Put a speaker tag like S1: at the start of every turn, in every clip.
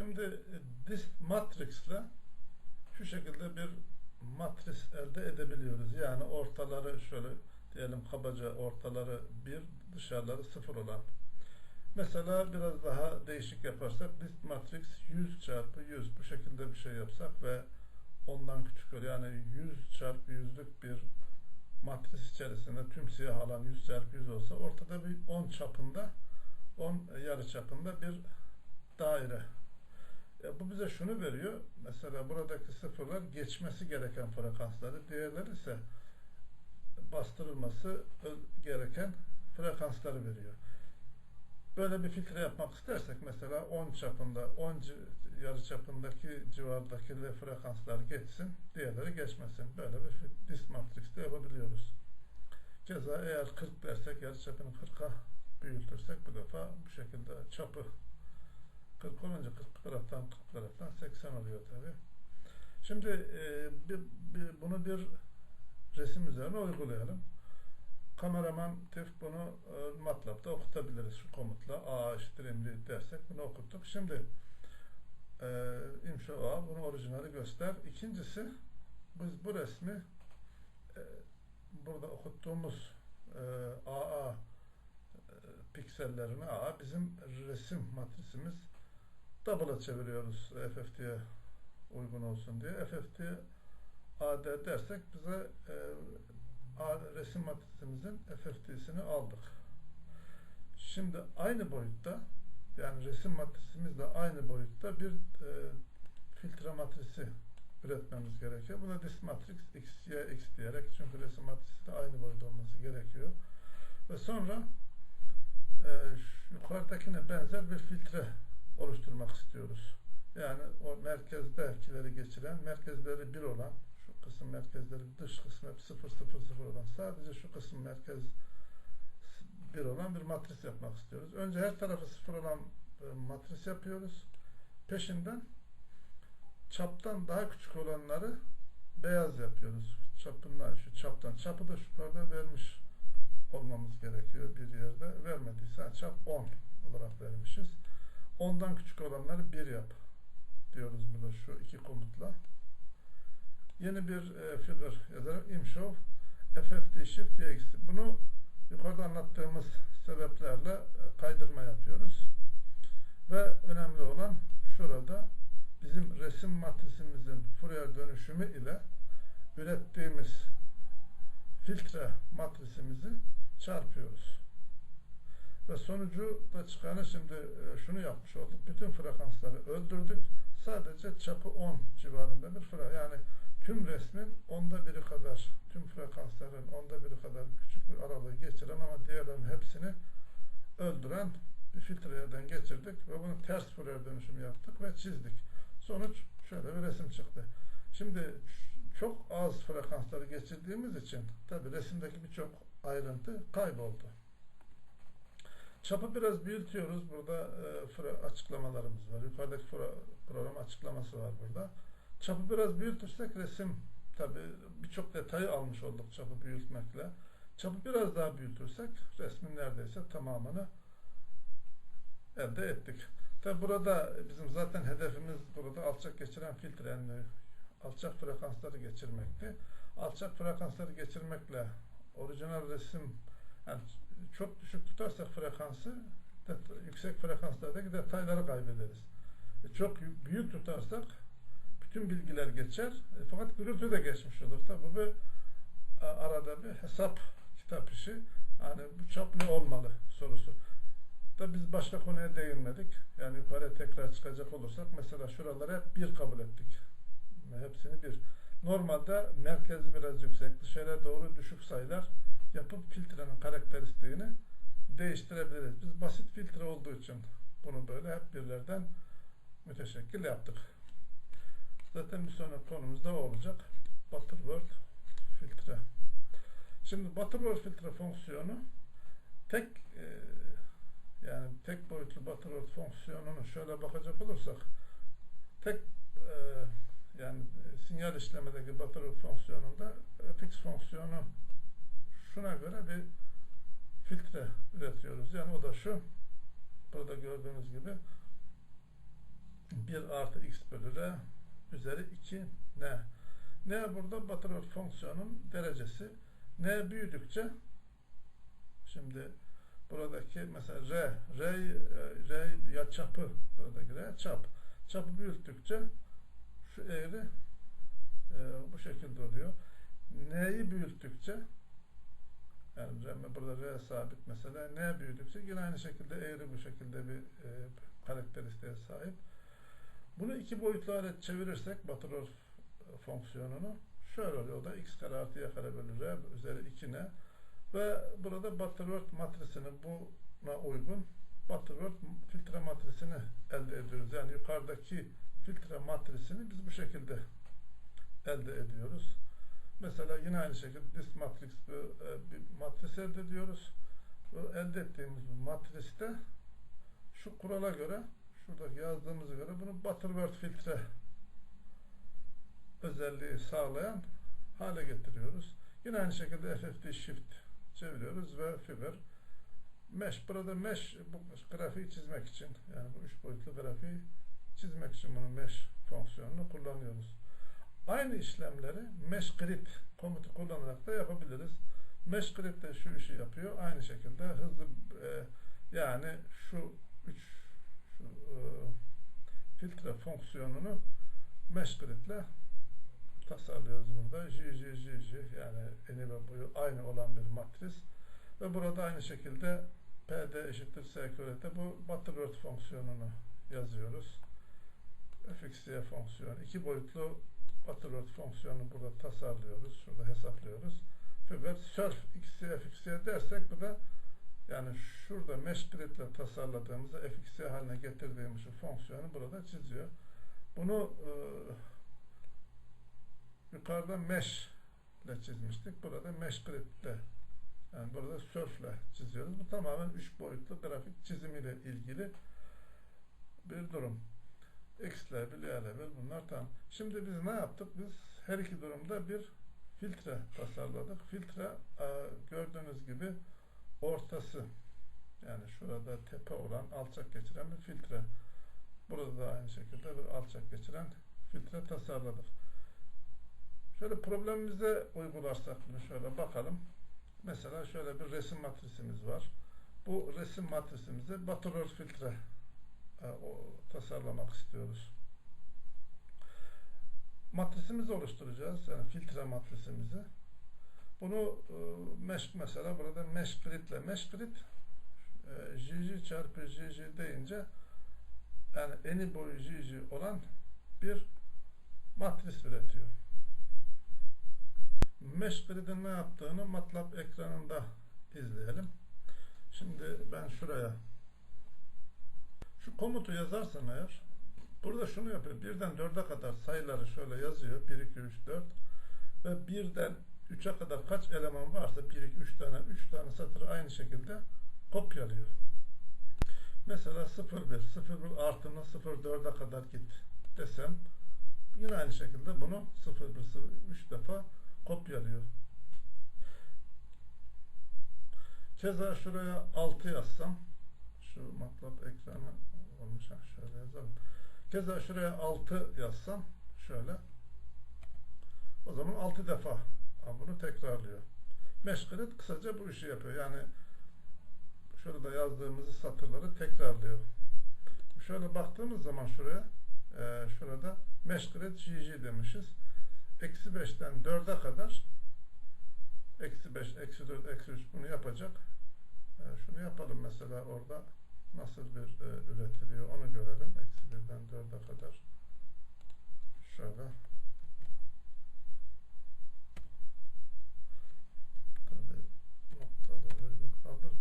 S1: Şimdi e, disk matrix ile şu şekilde bir matris elde edebiliyoruz. Yani ortaları şöyle diyelim kabaca ortaları bir, dışarıları sıfır olan. Mesela biraz daha değişik yaparsak disk matrix 100 çarpı 100 bu şekilde bir şey yapsak ve ondan küçük olur. Yani 100 çarpı 100'lük bir matris içerisinde tüm siyah alan 100 çarpı 100 olsa ortada bir 10 çapında 10 yarı çapında bir daire. E, bu bize şunu veriyor. Mesela buradaki sıfırlar geçmesi gereken frekansları, diğerleri ise bastırılması gereken frekansları veriyor. Böyle bir filtre yapmak istersek mesela 10 çapında, 10 yarı çapındaki civardaki frekanslar geçsin, diğerleri geçmesin. Böyle bir disk matrixte yapabiliyoruz. Keza eğer 40 dersek yarı çapını 40'a büyütürsek bu defa bu şekilde çapı 40 olunca 40 taraftan 40 taraftan 80 oluyor tabi. Şimdi e, bir, bir, bunu bir resim üzerine uygulayalım. Kameraman TIF bunu e, MATLAB'da okutabiliriz şu komutla. A eşittir imli dersek bunu okuttuk. Şimdi e, imşo A bunu orijinali göster. İkincisi biz bu resmi e, burada okuttuğumuz e, AA e, piksellerini A bizim resim matrisimiz double'a çeviriyoruz FFT'ye uygun olsun diye. FFT AD dersek bize e, resim matrisimizin FFT'sini aldık. Şimdi aynı boyutta yani resim matrisimizle aynı boyutta bir e, filtre matrisi üretmemiz gerekiyor. Buna disk matrix x, y, x diyerek çünkü resim matrisi de aynı boyutta olması gerekiyor. Ve sonra e, yukarıdakine benzer bir filtre oluşturmak istiyoruz. Yani o merkezdekileri geçiren, merkezleri bir olan kısım merkezleri dış kısmı hep 0 0 0 olan sadece şu kısım merkez bir olan bir matris yapmak istiyoruz. Önce her tarafı sıfır olan e, matris yapıyoruz. Peşinden çaptan daha küçük olanları beyaz yapıyoruz. Çapından şu çaptan. Çapı da şu kadar vermiş olmamız gerekiyor bir yerde. Vermediyse çap 10 olarak vermişiz. Ondan küçük olanları bir yap diyoruz burada şu iki komutla yeni bir e, figür yazarak imshow FFT shift dx. Bunu yukarıda anlattığımız sebeplerle e, kaydırma yapıyoruz. Ve önemli olan şurada bizim resim matrisimizin Fourier dönüşümü ile ürettiğimiz filtre matrisimizi çarpıyoruz. Ve sonucu da çıkanı şimdi e, şunu yapmış olduk. Bütün frekansları öldürdük. Sadece çapı 10 civarında bir frekans. Yani tüm resmin onda biri kadar, tüm frekansların onda biri kadar küçük bir aralığı geçiren ama diğerlerin hepsini öldüren bir filtreden geçirdik ve bunu ters Fourier dönüşümü yaptık ve çizdik. Sonuç şöyle bir resim çıktı. Şimdi çok az frekansları geçirdiğimiz için tabi resimdeki birçok ayrıntı kayboldu. Çapı biraz büyütüyoruz. Burada e, açıklamalarımız var. Yukarıdaki program açıklaması var burada. Çapı biraz büyütürsek resim tabi birçok detayı almış olduk çapı büyütmekle. Çapı biraz daha büyütürsek resmin neredeyse tamamını elde ettik. Tabi burada bizim zaten hedefimiz burada alçak geçiren filtre yani alçak frekansları geçirmekti. Alçak frekansları geçirmekle orijinal resim yani çok düşük tutarsak frekansı yüksek frekanslardaki detayları kaybederiz. E, çok büyük tutarsak bütün bilgiler geçer. E, fakat gürültü de geçmiş olur. Tabi bu arada bir hesap kitap işi. Yani bu çap ne olmalı sorusu. Da biz başka konuya değinmedik. Yani yukarı tekrar çıkacak olursak mesela şuraları hep bir kabul ettik. Hepsini bir. Normalde merkezi biraz yüksek, dışarıya doğru düşük sayılar yapıp filtrenin karakteristiğini değiştirebiliriz. Biz basit filtre olduğu için bunu böyle hep birlerden müteşekkil yaptık. Zaten bir sonraki konumuz da olacak. Butterworth filtre. Şimdi Butterworth filtre fonksiyonu tek e, yani tek boyutlu Butterworth fonksiyonunu şöyle bakacak olursak tek e, yani sinyal işlemedeki Butterworth fonksiyonunda fx fonksiyonu şuna göre bir filtre üretiyoruz. Yani o da şu burada gördüğünüz gibi 1 artı x bölü r üzeri 2 n. n burada Butterworth fonksiyonun derecesi. n büyüdükçe şimdi buradaki mesela r, r, r ya çapı buradaki r çap. Çapı büyüttükçe şu eğri e, bu şekilde oluyor. N'yi büyüttükçe yani R, burada R sabit mesela N büyüdükçe yine aynı şekilde eğri bu şekilde bir e, karakteristiğe sahip. Bunu iki boyutlu hale çevirirsek Butterworth fonksiyonunu şöyle oluyor. O da x kare artı y kare bölü r üzeri 2n ve burada Butterworth matrisini buna uygun Butterworth filtre matrisini elde ediyoruz. Yani yukarıdaki filtre matrisini biz bu şekilde elde ediyoruz. Mesela yine aynı şekilde matrix bir, e, bir matris elde ediyoruz. Bu elde ettiğimiz matriste şu kurala göre şuradaki yazdığımıza göre bunu Butterworth filtre özelliği sağlayan hale getiriyoruz. Yine aynı şekilde FFT shift çeviriyoruz ve fiber mesh burada mesh bu grafiği çizmek için yani bu üç boyutlu grafiği çizmek için bunu mesh fonksiyonunu kullanıyoruz. Aynı işlemleri mesh grid komutu kullanarak da yapabiliriz. Mesh grid de şu işi yapıyor. Aynı şekilde hızlı e, yani şu üç e, filtre fonksiyonunu ile tasarlıyoruz burada. J, J, J, J yani eni ve boyu aynı olan bir matris. Ve burada aynı şekilde PD eşittir SQRT bu Butterworth fonksiyonunu yazıyoruz. fxy fonksiyonu. iki boyutlu Butterworth fonksiyonunu burada tasarlıyoruz. Şurada hesaplıyoruz. Fakat surf xy fxy dersek bu da yani şurada mesh grid ile tasarladığımızda fxy haline getirdiğimiz şu fonksiyonu burada çiziyor. Bunu e, yukarıda mesh ile çizmiştik. Burada mesh grid ile yani burada surf ile çiziyoruz. Bu tamamen üç boyutlu grafik çizimiyle ilgili bir durum. X level, Y level bunlar tam. Şimdi biz ne yaptık? Biz her iki durumda bir filtre tasarladık. Filtre gördüğünüz gibi ortası yani şurada tepe olan alçak geçiren bir filtre. Burada da aynı şekilde bir alçak geçiren filtre tasarladık. Şöyle problemimize uygularsak bunu şöyle bakalım. Mesela şöyle bir resim matrisimiz var. Bu resim matrisimizi Butterworth filtre e, tasarlamak istiyoruz. Matrisimizi oluşturacağız. Yani filtre matrisimizi. Bunu e, mesela burada mesh grid ile mesh grid e, jj çarpı jj deyince yani eni boyu jj olan bir matris üretiyor. Mesh grid'in ne yaptığını MATLAB ekranında izleyelim. Şimdi ben şuraya şu komutu yazarsan eğer burada şunu yapıyor. Birden dörde kadar sayıları şöyle yazıyor. 1, 2, 3, 4 ve birden 3'e kadar kaç eleman varsa 1, 2, 3 tane 3 tane satırı aynı şekilde kopyalıyor. Mesela 0, 1, 0, 1 artımı 0, 4'e kadar git desem yine aynı şekilde bunu 0, 1, 0, 3 defa kopyalıyor. Keza şuraya 6 yazsam şu matlab ekranı olmuş ha şöyle yazalım. Keza şuraya 6 yazsam şöyle o zaman 6 defa bunu tekrarlıyor. Meşgılet kısaca bu işi yapıyor. Yani şurada yazdığımız satırları tekrarlıyor. Şöyle baktığımız zaman şuraya e, şurada meşgılet GG demişiz. Eksi 5'ten 4'e kadar eksi 5, eksi 4, eksi 3 bunu yapacak. E, şunu yapalım mesela orada nasıl bir e, üretiliyor onu görelim. Eksi 1'den 4'e kadar. Şöyle. Tabii noktada virgül kaldır.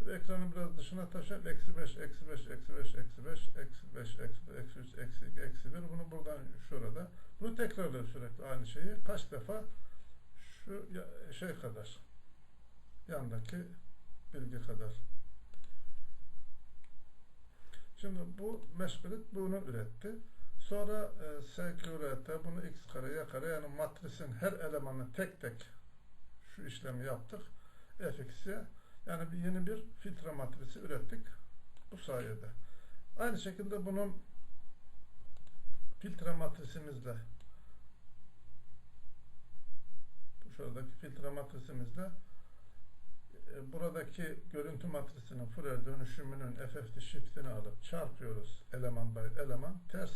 S1: Bir ekranı biraz dışına taşıyıp eksi 5, eksi 5, eksi 5, eksi 5, eksi 5, eksi 5, eksi 3, eksi 2, eksi 1. Bunu buradan şurada. Bunu tekrarlıyor sürekli aynı şeyi. Kaç defa? Şu şey kadar. Yandaki bilgi kadar. Şimdi bu meşgulit bunu üretti. Sonra e, SQRT bunu x kare y kare yani matrisin her elemanı tek tek şu işlemi yaptık. fx'ye yani bir yeni bir filtre matrisi ürettik bu sayede. Aynı şekilde bunun filtre matrisimizle bu şuradaki filtre matrisimizle buradaki görüntü matrisinin Fourier dönüşümünün FFT shift'ini alıp çarpıyoruz eleman by eleman ters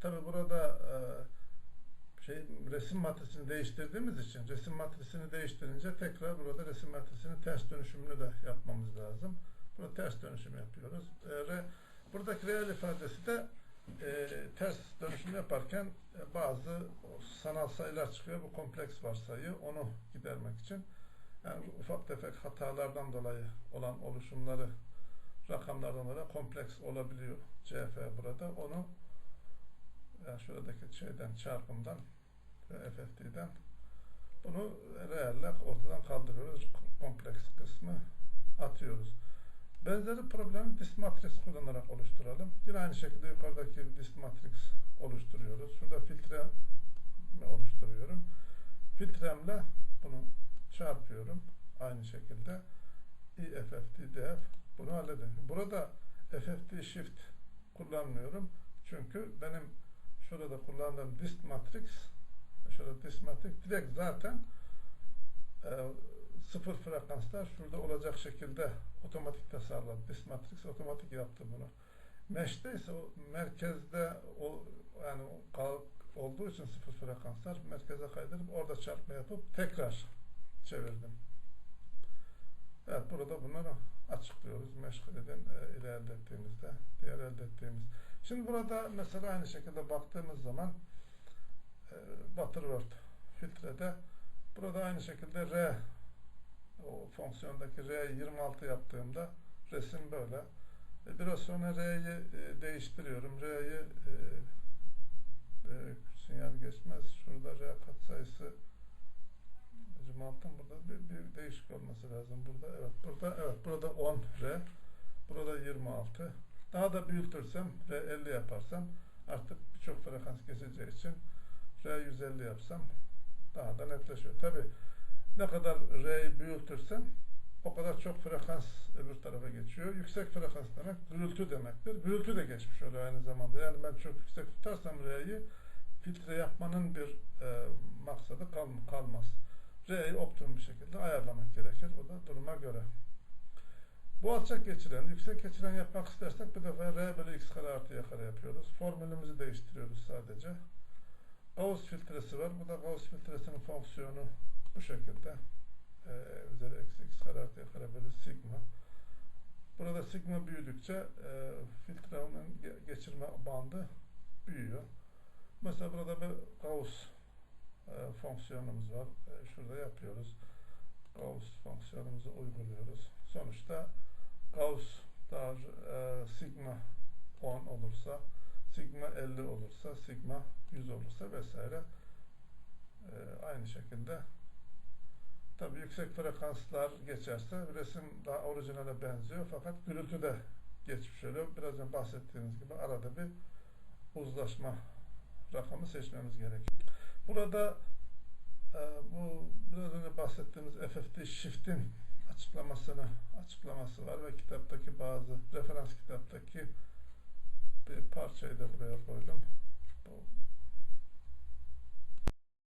S1: tabi burada e, şey resim matrisini değiştirdiğimiz için resim matrisini değiştirince tekrar burada resim matrisinin ters dönüşümünü de yapmamız lazım. Burada ters dönüşüm yapıyoruz. E, re, buradaki reel ifadesi de e, ters dönüşüm yaparken e, bazı sanal sayılar çıkıyor. Bu kompleks varsayı onu gidermek için yani ufak tefek hatalardan dolayı olan oluşumları rakamlardan dolayı kompleks olabiliyor. CF burada. Onu yani şuradaki şeyden çarpımdan ve FFT'den bunu reelle ortadan kaldırıyoruz. Kompleks kısmı atıyoruz. Benzeri problemi disk matris kullanarak oluşturalım. Yine aynı şekilde yukarıdaki disk matris oluşturuyoruz. Şurada filtre oluşturuyorum. Filtremle bunu çarpıyorum. Aynı şekilde IFFT df bunu halledin. Burada FFT shift kullanmıyorum. Çünkü benim şurada kullandığım disk matrix şurada disk matrix direkt zaten e, sıfır frekanslar şurada olacak şekilde otomatik tasarladı. Disk matrix otomatik yaptı bunu. Mesh'te ise o merkezde o yani olduğu için sıfır frekanslar merkeze kaydırıp orada çarpma yapıp tekrar çevirdim. Evet burada bunları açıklıyoruz. Meşguleden e, ile elde ettiğimizde, diğer elde ettiğimiz. Şimdi burada mesela aynı şekilde baktığımız zaman e, Butterworth filtrede burada aynı şekilde R o fonksiyondaki R'yi 26 yaptığımda resim böyle. E, biraz sonra R'yi e, değiştiriyorum. R'yi e, sinyal geçmez. Şurada R katsayısı 26'dan burada bir, bir değişik olması lazım. Burada evet. Burada evet. Burada 10 R. Burada 26. Daha da büyütürsem R 50 yaparsam artık birçok frekans geçeceği için R 150 yapsam daha da netleşiyor. Tabi ne kadar R'yi büyütürsem o kadar çok frekans öbür tarafa geçiyor. Yüksek frekans demek gürültü demektir. Gürültü de geçmiş oluyor aynı zamanda. Yani ben çok yüksek tutarsam R'yi filtre yapmanın bir e, maksadı kal kalmaz. R'yi optimum bir şekilde ayarlamak gerekir. O da duruma göre. Bu alçak geçiren, yüksek geçiren yapmak istersek bu defa R bölü X kare artı Y kare yapıyoruz. Formülümüzü değiştiriyoruz sadece. Gauss filtresi var. Bu da Gauss filtresinin fonksiyonu bu şekilde. Ee, üzeri eksi X kare artı Y kare bölü sigma. Burada sigma büyüdükçe e, filtrenin geçirme bandı büyüyor. Mesela burada bir Gauss e, fonksiyonumuz var. E, şurada yapıyoruz. Gauss fonksiyonumuzu uyguluyoruz. Sonuçta Gauss daha e, sigma 10 olursa, sigma 50 olursa, sigma 100 olursa vesaire e, aynı şekilde tabi yüksek frekanslar geçerse resim daha orijinale benziyor fakat gürültü de geçmiş oluyor. Biraz önce bahsettiğimiz gibi arada bir uzlaşma rakamı seçmemiz gerekiyor. Burada e, bu biraz önce bahsettiğimiz FFT shift'in açıklamasını açıklaması var ve kitaptaki bazı referans kitaptaki bir parçayı da buraya koydum. Bu